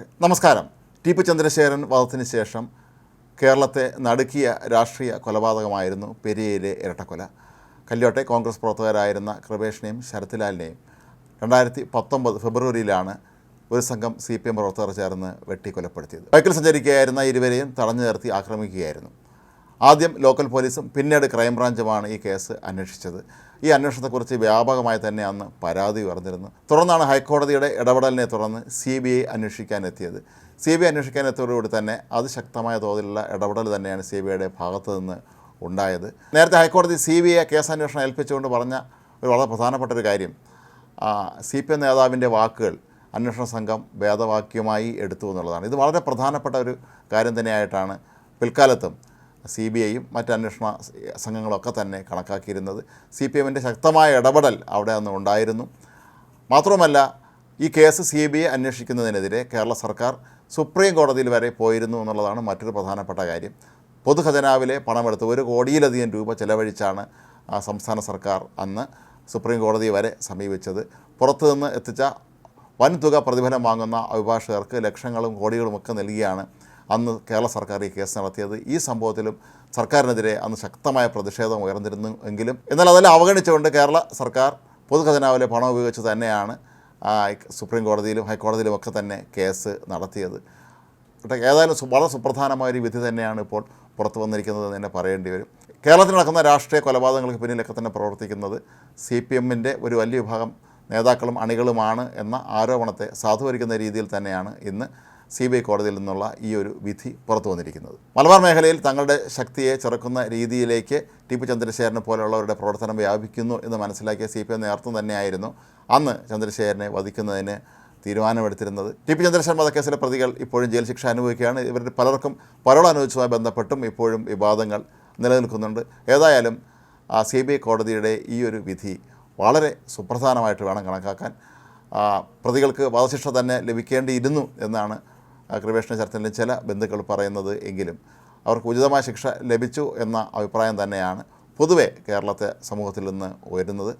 നമസ്കാരം. T P Chandrasekharan വധത്തിന് ശേഷം കേരളത്തെ നടുക്കിയ രാഷ്ട്രീയ കൊലപാതകമായിരുന്നു പെരിയയിലെ ഇരട്ടക്കൊല. കല്യോട്ടെ കോൺഗ്രസ് പ്രവർത്തകരായിരുന്ന കൃപേഷിനെയും ശരത്ലാലിനെയും രണ്ടായിരത്തി പത്തൊമ്പത് ഫെബ്രുവരിയിലാണ് ഒരു സംഘം സി പി എം പ്രവർത്തകർ ചേർന്ന് വെട്ടിക്കൊലപ്പെടുത്തിയത്. ബൈക്കിൽ സഞ്ചരിക്കുകയായിരുന്ന ഇരുവരെയും തടഞ്ഞു നിർത്തി ആക്രമിക്കുകയായിരുന്നു. ആദ്യം ലോക്കൽ പോലീസും പിന്നീട് ക്രൈംബ്രാഞ്ചുമാണ് ഈ കേസ് അന്വേഷിച്ചത്. ഈ അന്വേഷണത്തെക്കുറിച്ച് വ്യാപകമായി തന്നെ അന്ന് പരാതി ഉയർന്നിരുന്നു. തുടർന്നാണ് ഹൈക്കോടതിയുടെ ഇടപെടലിനെ തുടർന്ന് സി ബി ഐ അന്വേഷിക്കാനെത്തിയത്. സി ബി ഐ അന്വേഷിക്കാനെത്തിയതോടുകൂടി തന്നെ അതിശക്തമായ തോതിലുള്ള ഇടപെടൽ തന്നെയാണ് സി ബി ഐയുടെ ഭാഗത്തു നിന്ന് ഉണ്ടായത്. നേരത്തെ ഹൈക്കോടതി സി ബി ഐ കേസ് അന്വേഷണം ഏൽപ്പിച്ചുകൊണ്ട് പറഞ്ഞ ഒരു വളരെ പ്രധാനപ്പെട്ട ഒരു കാര്യം. സി പി എം നേതാവിന്റെ വാക്കുകൾ അന്വേഷണ സംഘം ഭേദവാക്യമായി എടുത്തു എന്നുള്ളതാണ്. ഇത് വളരെ പ്രധാനപ്പെട്ട ഒരു കാര്യം തന്നെയായിട്ടാണ് പിൽക്കാലത്തും സി ബി ഐയും മറ്റ് അന്വേഷണ സംഘങ്ങളൊക്കെ തന്നെ കണക്കാക്കിയിരുന്നത്. സി പി എമ്മിന്റെ ശക്തമായ ഇടപെടൽ അവിടെ അന്ന് ഉണ്ടായിരുന്നു. മാത്രമല്ല ഈ കേസ് സി ബി ഐ അന്വേഷിക്കുന്നതിനെതിരെ കേരള സർക്കാർ സുപ്രീം കോടതിയിൽ വരെ പോയിരുന്നു എന്നുള്ളതാണ് മറ്റൊരു പ്രധാനപ്പെട്ട കാര്യം. പൊതുഖജനാവിലെ പണമെടുത്ത് ഒരു കോടിയിലധികം രൂപ ചെലവഴിച്ചാണ് സംസ്ഥാന സർക്കാർ അന്ന് സുപ്രീം കോടതി വരെ സമീപിച്ചത്. പുറത്തുനിന്ന് എത്തിച്ച വൻതുക പ്രതിഫലം വാങ്ങുന്ന അഭിഭാഷകർക്ക് ലക്ഷങ്ങളും കോടികളുമൊക്കെ നൽകിയാണ് അന്ന് കേരള സർക്കാർ ഈ കേസ് നടത്തിയത്. ഈ സംഭവത്തിലും സർക്കാരിനെതിരെ അന്ന് ശക്തമായ പ്രതിഷേധം ഉയർന്നിരുന്നു എങ്കിലും എന്നാൽ അതെല്ലാം അവഗണിച്ചുകൊണ്ട് കേരള സർക്കാർ പൊതുഖജനാവിലെ പണം ഉപയോഗിച്ച് തന്നെയാണ് സുപ്രീം കോടതിയിലും ഹൈക്കോടതിയിലും ഒക്കെ തന്നെ കേസ് നടത്തിയത്. ഏതായാലും വളരെ സുപ്രധാനമായ ഒരു വിധി തന്നെയാണ് ഇപ്പോൾ പുറത്തു വന്നിരിക്കുന്നത് തന്നെ പറയേണ്ടി വരും. കേരളത്തിൽ നടക്കുന്ന രാഷ്ട്രീയ കൊലപാതകങ്ങൾക്ക് പിന്നിലൊക്കെ തന്നെ പ്രവർത്തിക്കുന്നത് സി പി എമ്മിന്റെ ഒരു വലിയ വിഭാഗം നേതാക്കളും അണികളുമാണ് എന്ന ആരോപണത്തെ സാധൂകരിക്കുന്ന രീതിയിൽ തന്നെയാണ് ഇന്ന് സി ബി ഐ കോടതിയിൽ നിന്നുള്ള ഈ ഒരു വിധി പുറത്തു വന്നിരിക്കുന്നത്. മലബാർ മേഖലയിൽ തങ്ങളുടെ ശക്തിയെ ചെറുക്കുന്ന രീതിയിലേക്ക് ടി പി ചന്ദ്രശേഖരനെ പോലെയുള്ളവരുടെ പ്രവർത്തനം വ്യാപിക്കുന്നു എന്ന് മനസ്സിലാക്കിയ സി പി നേതൃത്വം തന്നെയായിരുന്നു അന്ന് ചന്ദ്രശേഖരനെ വധിക്കുന്നതിന് തീരുമാനമെടുത്തിരുന്നത്. ടി പി ചന്ദ്രശേഖരൻ വധക്കേസിലെ പ്രതികൾ ഇപ്പോഴും ജയിൽ ശിക്ഷ അനുഭവിക്കുകയാണ്. ഇവരുടെ പലർക്കും പരോൾ അനുവദിച്ചതുമായി ബന്ധപ്പെട്ടും ഇപ്പോഴും വിവാദങ്ങൾ നിലനിൽക്കുന്നുണ്ട്. ഏതായാലും സി ബി ഐ കോടതിയുടെ ഈ ഒരു വിധി വളരെ സുപ്രധാനമായിട്ട് വേണം കണക്കാക്കാൻ. പ്രതികൾക്ക് വധശിക്ഷ തന്നെ ലഭിക്കേണ്ടിയിരുന്നു എന്നാണ് കൃപേഷണ ചർച്ചയിൽ ചില ബന്ധുക്കൾ പറയുന്നത് എങ്കിലും അവർക്ക് ഉചിതമായ ശിക്ഷ ലഭിച്ചു എന്ന അഭിപ്രായം തന്നെയാണ് പൊതുവെ കേരളത്തെ സമൂഹത്തിൽ നിന്ന് ഉയരുന്നത്.